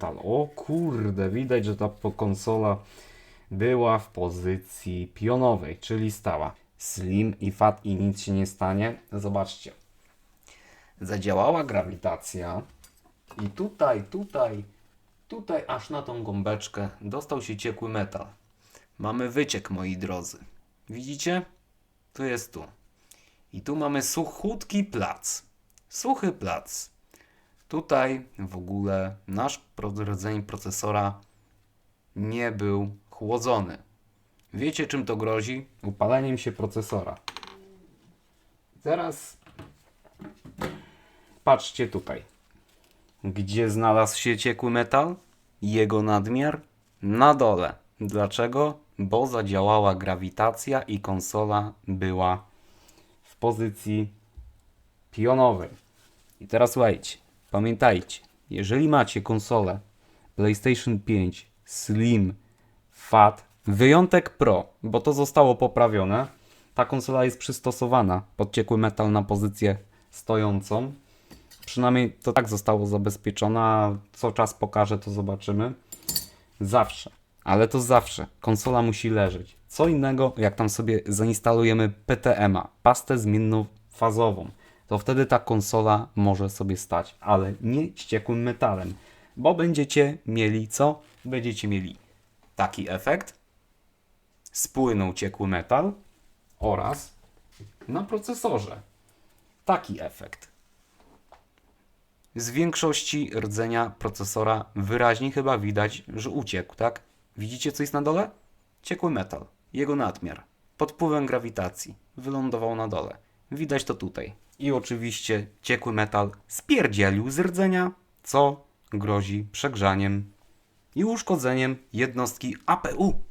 metal. O kurde, widać, że ta konsola była w pozycji pionowej, czyli stała. Slim i fat i nic się nie stanie. Zobaczcie. Zadziałała grawitacja i tutaj, tutaj, tutaj aż na tą gąbeczkę dostał się ciekły metal. Mamy wyciek, moi drodzy. Widzicie? Tu jest tu. I tu mamy suchutki plac. Suchy plac. Tutaj w ogóle nasz rdzeń procesora nie był chłodzony. Wiecie czym to grozi? Upaleniem się procesora. Teraz patrzcie tutaj. Gdzie znalazł się ciekły metal? Jego nadmiar? Na dole. Dlaczego? Bo zadziałała grawitacja i konsola była w pozycji pionowej. I teraz słuchajcie, pamiętajcie, jeżeli macie konsolę PlayStation 5 Slim Fat, wyjątek Pro, bo to zostało poprawione, ta konsola jest przystosowana pod ciekły metal na pozycję stojącą. Przynajmniej to tak zostało zabezpieczone, a co czas pokaże, to zobaczymy. Zawsze, ale to zawsze, konsola musi leżeć. Co innego, jak tam sobie zainstalujemy PTMA, pastę zmienną fazową, to wtedy ta konsola może sobie stać, ale nie z ciekłym metalem, bo będziecie mieli co? Będziecie mieli taki efekt, spłynął ciekły metal oraz na procesorze taki efekt. Z większości rdzenia procesora wyraźnie chyba widać, że uciekł, tak? Widzicie co jest na dole? Ciekły metal, jego nadmiar, pod wpływem grawitacji, wylądował na dole. Widać to tutaj. I oczywiście ciekły metal spierdzielił z rdzenia, co grozi przegrzaniem i uszkodzeniem jednostki APU.